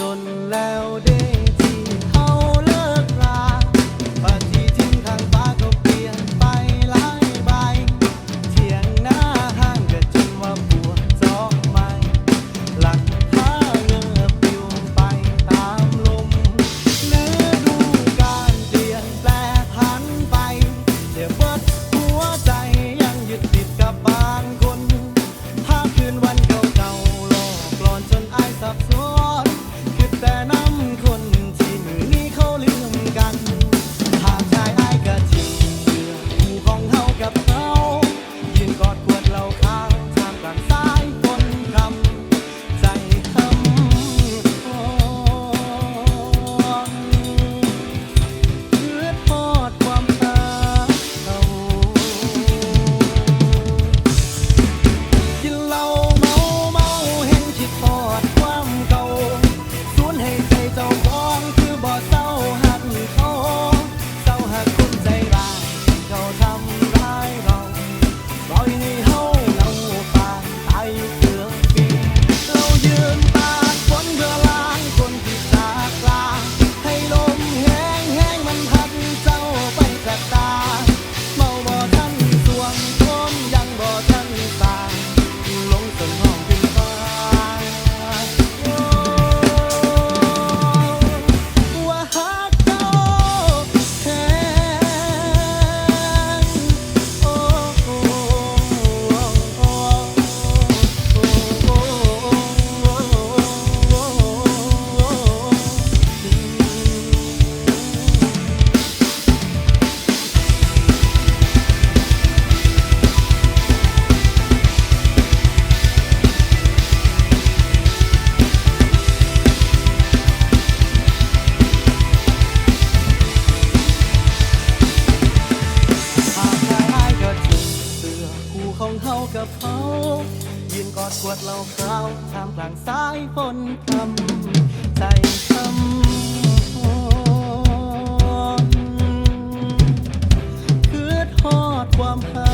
ดนแล้วเด้ กัเขา ยืนกอดขวดเหล่าขาวทามกลางสายฝนพำใจคำคือทอดความหา